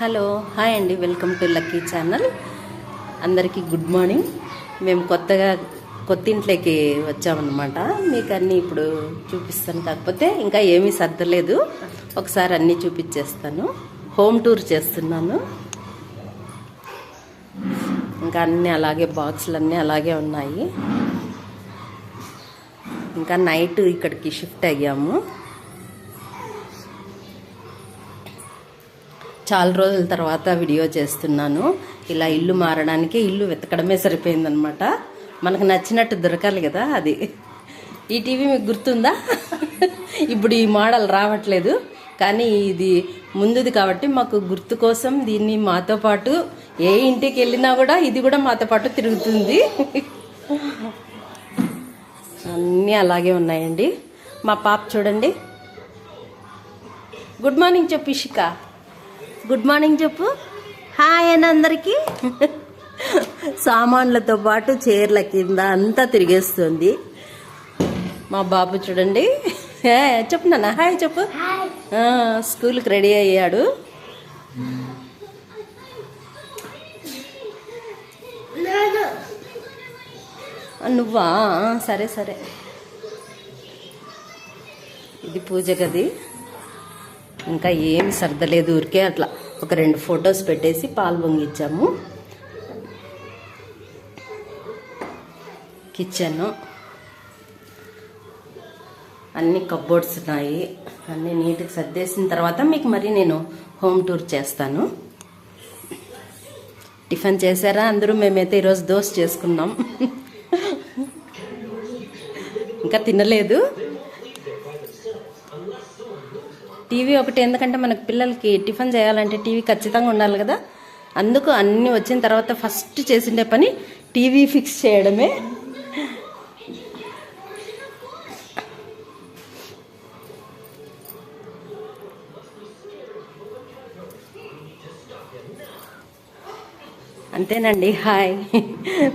Hello hi అండి. Welcome to lucky channel. అందరికీ good morning. మేము కొత్తగా కొత్త ఇంట్లోకి వచ్చామన్నమాట. మీకు అన్నీ ఇప్పుడు చూపిస్తాను. కాకపోతే ఇంకా ఏమీ సర్దలేదు. ఒకసారి అన్నీ చూపించేస్తాను. హోమ్ టూర్ చేస్తున్నాను. ఇంకా అన్నీ అలాగే బాక్సులు అన్నీ అలాగే ఉన్నాయి. ఇంకా నైట్ ఇక్కడికి షిఫ్ట్ అయ్యాము. చాలా రోజుల తర్వాత వీడియో చేస్తున్నాను. ఇలా ఇల్లు మారడానికి ఇల్లు వెతకడమే సరిపోయిందనమాట. మనకు నచ్చినట్టు దొరకాలి కదా అది. ఈ టీవీ మీకు గుర్తుందా? ఇప్పుడు ఈ మోడల్ రావట్లేదు. కానీ ఇది ముందుది కాబట్టి మాకు గుర్తు కోసం దీన్ని మాతో పాటు ఏ ఇంటికి వెళ్ళినా కూడా ఇది కూడా మాతో పాటు తిరుగుతుంది. అన్నీ అలాగే ఉన్నాయండి. మా పాప చూడండి. గుడ్ మార్నింగ్ చెప్పిషిక గుడ్ మార్నింగ్ చెప్పు. హాయ్ అని అందరికీ. సామాన్లతో పాటు చీరల కింద అంతా తిరిగేస్తుంది. మా బాబు చూడండి. చెప్పు నాన్న. హాయ్ చెప్పు. స్కూల్కి రెడీ అయ్యాడు. నువ్వా? సరే సరే. ఇది పూజ గది. ఇంకా ఏమి సర్దలేదు ఊరికే అట్లా. ఒక రెండు ఫొటోస్ పెట్టేసి పాలు పొంగిచ్చాము. కిచెన్. అన్ని కబ్బోర్డ్స్ ఉన్నాయి. అన్ని నీట్గా సర్దేసిన తర్వాత మీకు మరి నేను హోమ్ టూర్ చేస్తాను. టిఫిన్ చేశారా? అందరూ మేమైతే ఈరోజు దోశ చేసుకున్నాం. ఇంకా తినలేదు. టీవీ ఒకటి ఎందుకంటే మనకు పిల్లలకి టిఫిన్ చేయాలంటే టీవీ ఖచ్చితంగా ఉండాలి కదా. అందుకు అన్నీ వచ్చిన తర్వాత ఫస్ట్ చేసిండే పని టీవీ ఫిక్స్ చేయడమే. అంతేనండి. హాయ్.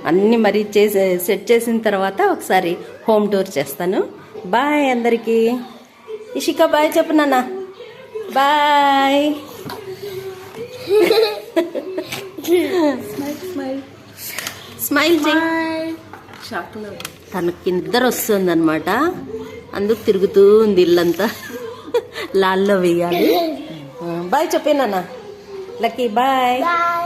అన్నీ మరి చేసే సెట్ చేసిన తర్వాత ఒకసారి హోమ్ టూర్ చేస్తాను. బాయ్ అందరికీ. ఇషిక బాయ్ చెప్పు నాన్న బాయ్ స్మైల్ తనకి నిద్ర వస్తుంది అనమాట అందుకు తిరుగుతూ ఉంది ఇల్లంతా. లాల్లో వేయాలి. బాయ్ చెప్పే నాన్న లక్కీ బాయ్ Bye.